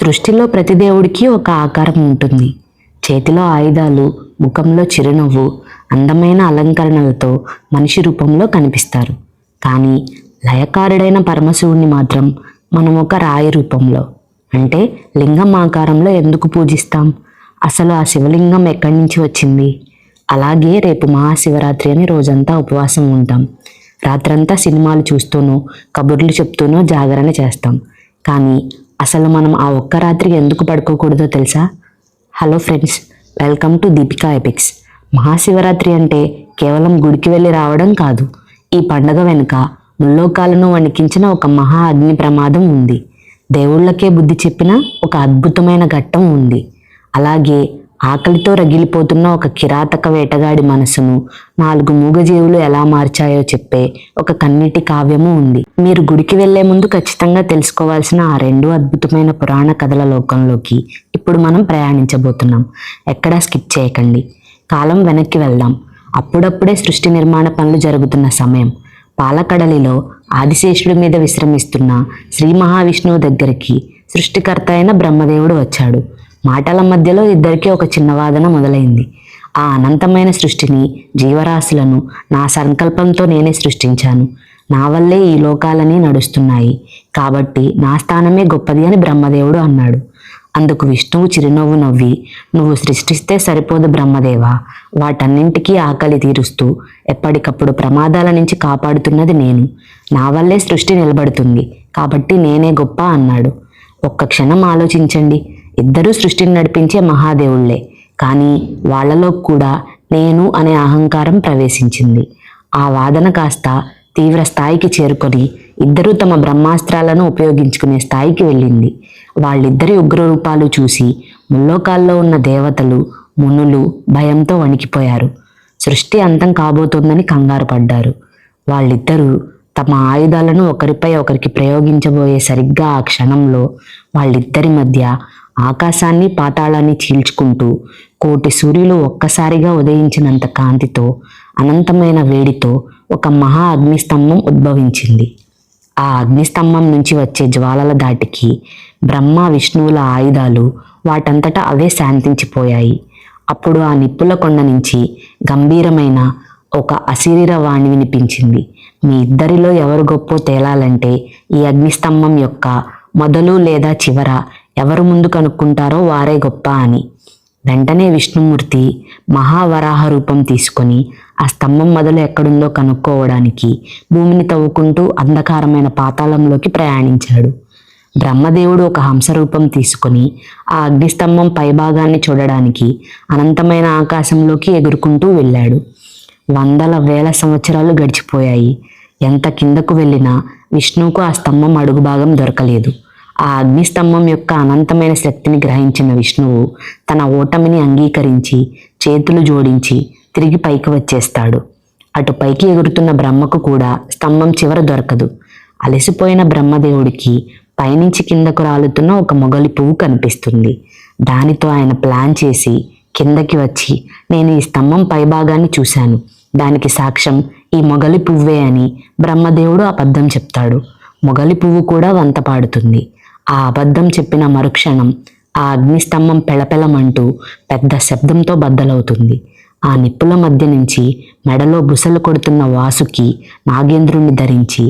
సృష్టిలో ప్రతి దేవుడికి ఒక ఆకారం ఉంటుంది. చేతిలో ఆయుధాలు ముఖంలో చిరునవ్వు అందమైన అలంకరణలతో మనిషి రూపంలో కనిపిస్తారు. కానీ లయకారుడైన పరమశివుణ్ణి మాత్రం మనం ఒక రాయి రూపంలో అంటే లింగం ఆకారంలో ఎందుకు పూజిస్తాం? అసలు ఆ శివలింగం ఎక్కడి నుంచి వచ్చింది? అలాగే రేపు మహాశివరాత్రి అని రోజంతా ఉపవాసం ఉంటాం. రాత్రంతా సినిమాలు చూస్తూనూ కబుర్లు చెప్తూనూ జాగరణ చేస్తాం. కానీ అసలు మనం ఆ ఒక్క రాత్రికి ఎందుకు పడుకోకూడదో తెలుసా? Hello friends welcome to Deepika epics. Mahashivratri అంటే కేవలం గుడికి వెళ్ళి రావడం కాదు ఈ పండగ వెనుక ముల్లోకాలను వణికించిన ఒక మహా అగ్ని ప్రమాదం ఉంది. దేవుళ్ళకే బుద్ధి చెప్పిన ఒక అద్భుతమైన ఘట్టం ఉంది. అలాగే ఆకలితో రగిలిపోతున్న ఒక కిరాతక వేటగాడి మనసును నాలుగు మూగజీవులు ఎలా మార్చాయో చెప్పే ఒక కన్నీటి కావ్యము ఉంది. మీరు గుడికి వెళ్ళే ముందు ఖచ్చితంగా తెలుసుకోవాల్సిన ఆ రెండు అద్భుతమైన పురాణ కథల లోకంలోకి ఇప్పుడు మనం ప్రయాణించబోతున్నాం. ఎక్కడా స్కిప్ చేయకండి. కాలం వెనక్కి వెళ్దాం. అప్పుడప్పుడే సృష్టి నిర్మాణ పనులు జరుగుతున్న సమయం. పాలకడలిలో ఆదిశేషుడి మీద విశ్రమిస్తున్న శ్రీ మహావిష్ణువు దగ్గరికి సృష్టికర్త అయిన బ్రహ్మదేవుడు వచ్చాడు. మాటల మధ్యలో ఇద్దరికీ ఒక చిన్న వాదన మొదలైంది. ఆ అనంతమైన సృష్టిని జీవరాశులను నా సంకల్పంతో నేనే సృష్టించాను. నా వల్లే ఈ లోకాలని నడుస్తున్నాయి. కాబట్టి నా స్థానమే గొప్పది అని బ్రహ్మదేవుడు అన్నాడు. అందుకు విష్ణువు చిరునవ్వు నవ్వి నువ్వు సృష్టిస్తే సరిపోదు బ్రహ్మదేవా. వాటన్నింటికీ ఆకలి తీరుస్తూ ఎప్పటికప్పుడు ప్రమాదాల నుంచి కాపాడుతున్నది నేను. నా వల్లే సృష్టి నిలబడుతుంది. కాబట్టి నేనే గొప్ప అన్నాడు. ఒక్క క్షణం ఆలోచించండి. ఇద్దరూ సృష్టిని నడిపించే మహాదేవుళ్ళే కానీ వాళ్ళలో కూడా నేను అనే అహంకారం ప్రవేశించింది. ఆ వాదన కాస్త తీవ్ర స్థాయికి చేరుకొని ఇద్దరూ తమ బ్రహ్మాస్త్రాలను ఉపయోగించుకునే స్థాయికి వెళ్ళింది. వాళ్ళిద్దరి ఉగ్రరూపాలు చూసి ముల్లోకాల్లో ఉన్న దేవతలు మునులు భయంతో వణికిపోయారు. సృష్టి అంతం కాబోతోందని కంగారు పడ్డారు. వాళ్ళిద్దరూ తమ ఆయుధాలను ఒకరిపై ఒకరికి ప్రయోగించబోయే సరిగ్గా ఆ క్షణంలో వాళ్ళిద్దరి మధ్య ఆకాశాన్ని పాతాళాన్ని చీల్చుకుంటూ కోటి సూర్యులు ఒక్కసారిగా ఉదయించినంత కాంతితో అనంతమైన వేడితో ఒక మహా అగ్నిస్తంభం ఉద్భవించింది. ఆ అగ్నిస్తంభం నుంచి వచ్చే జ్వాలల దాటికి బ్రహ్మ విష్ణువుల ఆయుధాలు వాటంతటా అవే శాంతించిపోయాయి. అప్పుడు ఆ నిప్పుల కొండ నుంచి గంభీరమైన ఒక అశరీర వాణి వినిపించింది. మీ ఇద్దరిలో ఎవరు గొప్పో తేలాలంటే ఈ అగ్నిస్తంభం యొక్క మొదలు లేదా చివర ఎవరు ముందు కనుక్కుంటారో వారే గొప్ప అని. వెంటనే విష్ణుమూర్తి మహావరాహ రూపం తీసుకొని ఆ స్తంభం మొదలు ఎక్కడుందో కనుక్కోవడానికి భూమిని తవ్వుకుంటూ అంధకారమైన పాతాళంలోకి ప్రయాణించాడు. బ్రహ్మదేవుడు ఒక హంసరూపం తీసుకొని ఆ అగ్నిస్తంభం పైభాగాన్ని చూడడానికి అనంతమైన ఆకాశంలోకి ఎగురుకుంటూ వెళ్ళాడు. వందల వేల సంవత్సరాలు గడిచిపోయాయి. ఎంత కిందకు వెళ్ళినా విష్ణువుకు ఆ స్తంభం అడుగు భాగం దొరకలేదు. ఆ అగ్నిస్తంభం యొక్క అనంతమైన శక్తిని గ్రహించిన విష్ణువు తన ఓటమిని అంగీకరించి చేతులు జోడించి తిరిగి పైకి వచ్చేస్తాడు. అటు పైకి ఎగురుతున్న బ్రహ్మకు కూడా స్తంభం చివర దొరకదు. అలసిపోయిన బ్రహ్మదేవుడికి పైనుంచి కిందకు రాలుతున్న ఒక మొగలి పువ్వు కనిపిస్తుంది. దానితో ఆయన ప్లాన్ చేసి కిందకి వచ్చి నేను ఈ స్తంభం పైభాగాన్ని చూశాను. దానికి సాక్ష్యం ఈ మొగలి పువ్వే అని బ్రహ్మదేవుడు అబద్ధం చెప్తాడు. మొగలి పువ్వు కూడా వంత పాడుతుంది. ఆ అబద్ధం చెప్పిన మరుక్షణం ఆ అగ్నిస్తంభం పెళపెళమంటూ పెద్ద శబ్దంతో బద్దలవుతుంది. ఆ నిప్పుల మధ్య నుంచి మెడలో బుసలు కొడుతున్న వాసుకి నాగేంద్రుణ్ణి ధరించి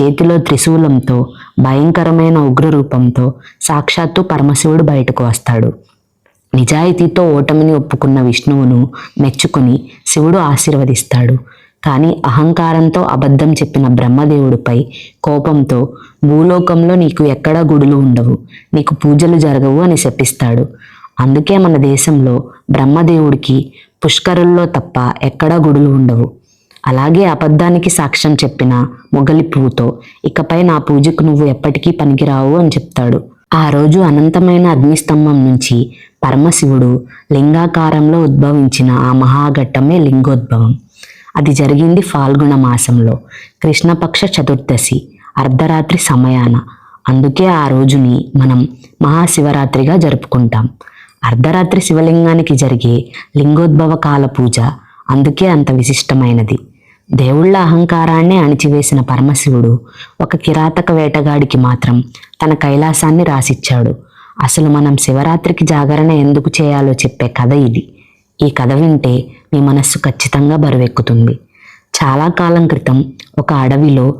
చేతిలో త్రిశూలంతో భయంకరమైన ఉగ్రరూపంతో సాక్షాత్తు పరమశివుడు బయటకు వస్తాడు. నిజాయితీతో ఓటమిని ఒప్పుకున్న విష్ణువును మెచ్చుకుని శివుడు ఆశీర్వదిస్తాడు. కానీ అహంకారంతో అబద్ధం చెప్పిన బ్రహ్మదేవుడిపై కోపంతో భూలోకంలో నీకు ఎక్కడా గుడులు ఉండవు నీకు పూజలు జరగవు అని శపిస్తాడు. అందుకే మన దేశంలో బ్రహ్మదేవుడికి పుష్కరుల్లో తప్ప ఎక్కడా గుడులు ఉండవు. అలాగే అబద్ధానికి సాక్ష్యం చెప్పిన మొగలి పువ్వుతో ఇకపై నా పూజకు నువ్వు ఎప్పటికీ పనికిరావు అని చెప్తాడు. ఆ రోజు అనంతమైన అగ్నిస్తంభం నుంచి పరమశివుడు లింగాకారంలో ఉద్భవించిన ఆ మహాఘట్టమే లింగోద్భవం. అది జరిగింది ఫాల్గుణ మాసంలో. కృష్ణపక్ష చతుర్దశి అర్ధరాత్రి సమయాన. అందుకే ఆ రోజుని మనం మహాశివరాత్రిగా జరుపుకుంటాం. అర్ధరాత్రి శివలింగానికి జరిగే లింగోద్భవ కాల పూజ అందుకే అంత విశిష్టమైనది. దేవుళ్ళ అహంకారాన్ని అణిచివేసిన పరమశివుడు ఒక కిరాతక వేటగాడికి మాత్రం తన కైలాసాన్ని రాసిచ్చాడు. అసలు మనం శివరాత్రికి జాగరణ ఎందుకు చేయాలో చెప్పే కథ ఇది. ఈ కథ వింటే మీ మనస్సు ఖచ్చితంగా బరువెక్కుతుంది. చాలా కాలం క్రితం ఒక అడవిలో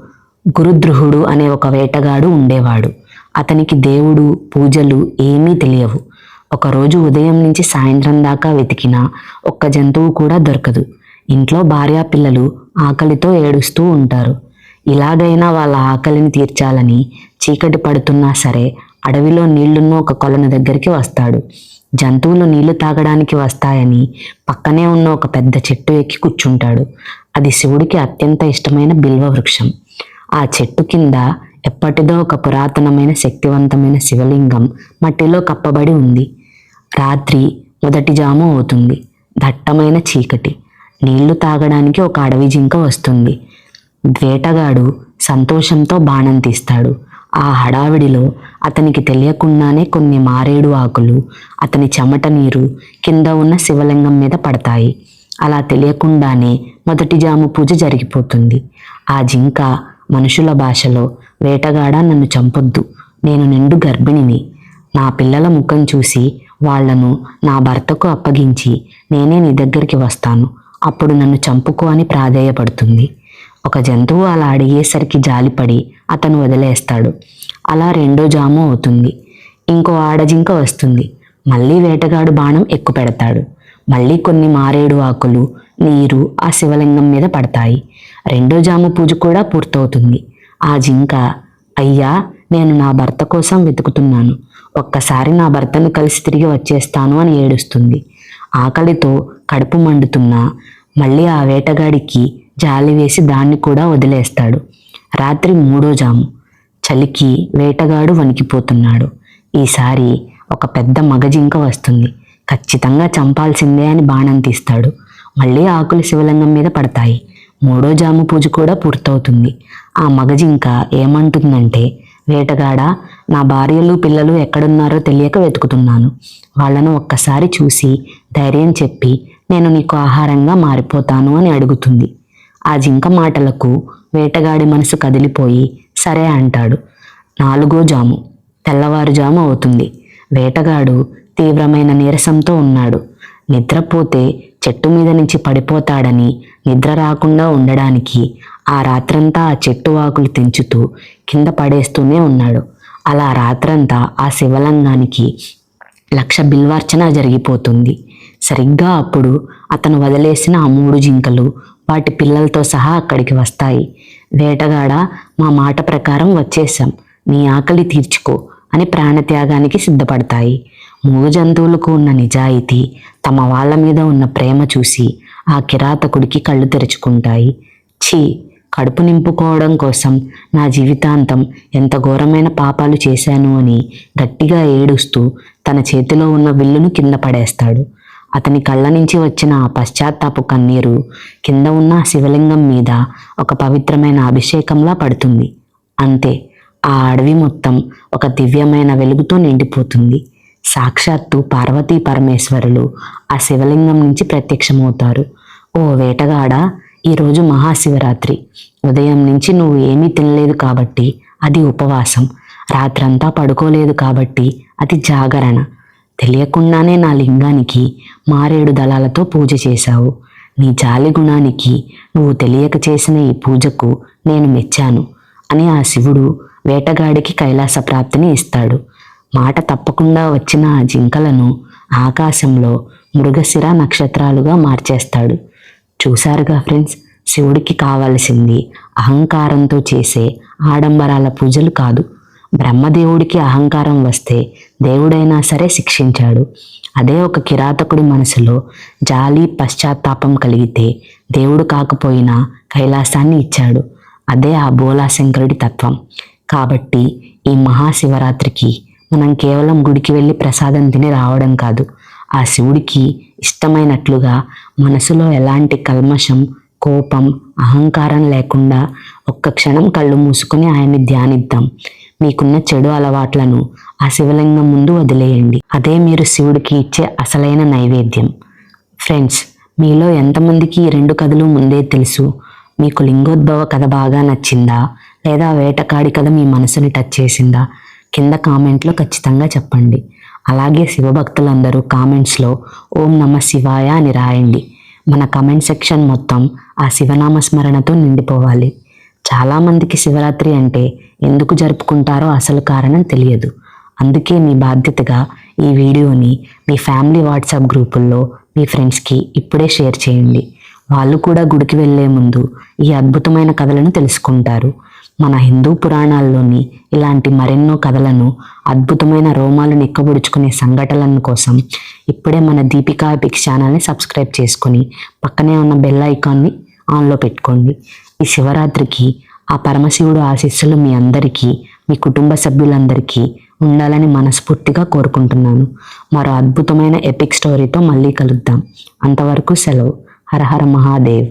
గురుద్రుహుడు అనే ఒక వేటగాడు ఉండేవాడు. అతనికి దేవుడు పూజలు ఏమీ తెలియవు. ఒకరోజు ఉదయం నుంచి సాయంత్రం దాకా వెతికినా ఒక్క జంతువు కూడా దొరకదు. ఇంట్లో భార్యా పిల్లలు ఆకలితో ఏడుస్తూ ఉంటారు. ఇలాగైనా వాళ్ళ ఆకలిని తీర్చాలని చీకటి పడుతున్నా సరే అడవిలో నీళ్ళున్న ఒక కొలను దగ్గరికి వస్తాడు. జంతువులు నీళ్ళు తాగడానికి వస్తాయని పక్కనే ఉన్న ఒక పెద్ద చెట్టు ఎక్కి కూర్చుంటాడు. అది శివుడికి అత్యంత ఇష్టమైన బిల్వ వృక్షం. ఆ చెట్టు కింద ఎప్పటిదో ఒక పురాతనమైన శక్తివంతమైన శివలింగం మట్టిలో కప్పబడి ఉంది. రాత్రి మొదటి జాము అవుతుంది. దట్టమైన చీకటి. నీళ్ళు తాగడానికి ఒక అడవి జింక వస్తుంది. వేటగాడు సంతోషంతో బాణం తీస్తాడు. ఆ హడావిడిలో అతనికి తెలియకుండానే కొన్ని మారేడు ఆకులు అతని చెమట నీరు కింద ఉన్న శివలింగం మీద పడతాయి. అలా తెలియకుండానే మొదటి జాము పూజ జరిగిపోతుంది. ఆ జింక మనుషుల భాషలో వేటగాడ నన్ను చంపొద్దు. నేను నిండు గర్భిణిని. నా పిల్లల ముఖం చూసి వాళ్ళను నా భర్తకు అప్పగించి నేనే నీ దగ్గరికి వస్తాను. అప్పుడు నన్ను చంపుకో అని ప్రాధేయపడుతుంది. ఒక జంతువు అలా అడిగేసరికి జాలిపడి అతను వదిలేస్తాడు. అలా రెండో జాము అవుతుంది. ఇంకో ఆడజింక వస్తుంది. మళ్ళీ వేటగాడు బాణం ఎక్కు పెడతాడు. మళ్ళీ కొన్ని మారేడు ఆకులు నీరు ఆ శివలింగం మీద పడతాయి. రెండో జాము పూజ కూడా పూర్తవుతుంది. ఆ జింక అయ్యా నేను నా భర్త కోసం వెతుకుతున్నాను. ఒక్కసారి నా భర్తను కలిసి తిరిగి వచ్చేస్తాను అని ఏడుస్తుంది. ఆకలితో కడుపు మండుతున్నా మళ్ళీ ఆ వేటగాడికి జాలి వేసి దాన్ని కూడా వదిలేస్తాడు. రాత్రి మూడో జాము. చలికి వేటగాడు వణికిపోతున్నాడు. ఈసారి ఒక పెద్ద మగజింక వస్తుంది. ఖచ్చితంగా చంపాల్సిందే అని బాణం తీస్తాడు. మళ్ళీ ఆకులు శివలింగం మీద పడతాయి. మూడో జాము పూజ కూడా పూర్తవుతుంది. ఆ మగజింక ఏమంటుందంటే వేటగాడ నా భార్యలు పిల్లలు ఎక్కడున్నారో తెలియక వెతుకుతున్నాను. వాళ్ళను ఒక్కసారి చూసి ధైర్యం చెప్పి నేను నీకు ఆహారంగా మారిపోతాను అని అడుగుతుంది. ఆ జింక మాటలకు వేటగాడి మనసు కదిలిపోయి సరే అంటాడు. నాలుగో జాము. తెల్లవారుజాము అవుతుంది. వేటగాడు తీవ్రమైన నీరసంతో ఉన్నాడు. నిద్రపోతే చెట్టు మీద నుంచి పడిపోతాడని నిద్ర రాకుండా ఉండడానికి ఆ రాత్రంతా ఆ చెట్టు ఆకులు తెంచుతూ కింద పడేస్తూనే ఉన్నాడు. అలా రాత్రంతా ఆ శివలింగానికి లక్ష బిల్వార్చన జరిగిపోతుంది. సరిగ్గా అప్పుడు అతను వదిలేసిన ఆ మూడు జింకలు వాటి పిల్లలతో సహా అక్కడికి వస్తాయి. వేటగాడ మా మాట ప్రకారం వచ్చేసాం నీ ఆకలి తీర్చుకో అని ప్రాణత్యాగానికి సిద్ధపడతాయి. మూగ జంతువులకు ఉన్న నిజాయితీ తమ వాళ్ళ మీద ఉన్న ప్రేమ చూసి ఆ కిరాతకుడికి కళ్ళు తెరుచుకుంటాయి. ఛీ! కడుపు నింపుకోవడం కోసం నా జీవితాంతం ఎంత ఘోరమైన పాపాలు చేశాను అని గట్టిగా ఏడుస్తూ తన చేతిలో ఉన్న విల్లును కింద పడేస్తాడు. అతని కళ్ళ నుంచి వచ్చిన ఆ పశ్చాత్తాపు కన్నీరు కింద ఉన్న శివలింగం మీద ఒక పవిత్రమైన అభిషేకంలా పడుతుంది. అంతే ఆ అడవి మొత్తం ఒక దివ్యమైన వెలుగుతో నిండిపోతుంది. సాక్షాత్తు పార్వతీ పరమేశ్వరులు ఆ శివలింగం నుంచి ప్రత్యక్షమవుతారు. ఓ వేటగాడ ఈరోజు మహాశివరాత్రి. ఉదయం నుంచి నువ్వు ఏమీ తినలేదు కాబట్టి అది ఉపవాసం. రాత్రంతా పడుకోలేదు కాబట్టి అది జాగరణ. తెలియకుండానే నా లింగానికి మారేడు దళాలతో పూజ చేశావు. నీ జాలి గుణానికి నువ్వు తెలియక చేసిన ఈ పూజకు నేను మెచ్చాను అని ఆ శివుడు వేటగాడికి కైలాస ప్రాప్తిని ఇస్తాడు. మాట తప్పకుండా వచ్చిన ఆ జింకలను ఆకాశంలో మృగశిర నక్షత్రాలుగా మార్చేస్తాడు. చూశారుగా ఫ్రెండ్స్ శివుడికి కావలసింది అహంకారంతో చేసే ఆడంబరాల పూజలు కాదు. బ్రహ్మదేవుడికి అహంకారం వస్తే దేవుడైనా సరే శిక్షించాడు. అదే ఒక కిరాతకుడి మనసులో జాలి పశ్చాత్తాపం కలిగితే దేవుడు కాకపోయినా కైలాసాన్ని ఇచ్చాడు. అదే ఆ బోలాశంకరుడి తత్వం. కాబట్టి ఈ మహాశివరాత్రికి మనం కేవలం గుడికి వెళ్ళి ప్రసాదం తిని రావడం కాదు. ఆ శివుడికి ఇష్టమైనట్లుగా మనసులో ఎలాంటి కల్మషం కోపం అహంకారం లేకుండా ఒక్క క్షణం కళ్ళు మూసుకొని ఆయన్ని ధ్యానిద్దాం. మీకున్న చెడు అలవాట్లను ఆ శివలింగం ముందు వదిలేయండి. అదే మీరు శివుడికి ఇచ్చే అసలైన నైవేద్యం. ఫ్రెండ్స్ మీలో ఎంతమందికి ఈ రెండు కథలు ముందే తెలుసు? మీకు లింగోద్భవ కథ బాగా నచ్చిందా? లేదా వేటకాడి కథ మీ మనసుని టచ్ చేసిందా? కింద కామెంట్లో ఖచ్చితంగా చెప్పండి. అలాగే శివభక్తులందరూ కామెంట్స్లో ఓం నమ శివాయ అని రాయండి. మన కమెంట్ సెక్షన్ మొత్తం ఆ శివనామ స్మరణతో నిండిపోవాలి. చాలామందికి శివరాత్రి అంటే ఎందుకు జరుపుకుంటారో అసలు కారణం తెలియదు. అందుకే మీ బాధ్యతగా ఈ వీడియోని మీ ఫ్యామిలీ వాట్సాప్ గ్రూపుల్లో మీ ఫ్రెండ్స్కి ఇప్పుడే షేర్ చేయండి. వాళ్ళు కూడా గుడికి వెళ్ళే ముందు ఈ అద్భుతమైన కథలను తెలుసుకుంటారు. మన హిందూ పురాణాల్లోని ఇలాంటి మరెన్నో కథలను అద్భుతమైన రోమాలు నిక్కబొడుచుకునే సంఘటనల కోసం ఇప్పుడే మన దీపికా ఎపిక్స్ ఛానల్ని సబ్స్క్రైబ్ చేసుకొని పక్కనే ఉన్న బెల్ ఐకాన్ని ఆన్లో పెట్టుకోండి. ఈ శివరాత్రికి ఆ పరమశివుడు ఆశీస్సులు మీ అందరికీ మీ కుటుంబ సభ్యులందరికీ ఉండాలని మనస్ఫూర్తిగా కోరుకుంటున్నాను. మరో అద్భుతమైన ఎపిక్ స్టోరీతో మళ్ళీ కలుద్దాం. అంతవరకు సెలవు. హరహర మహాదేవ్.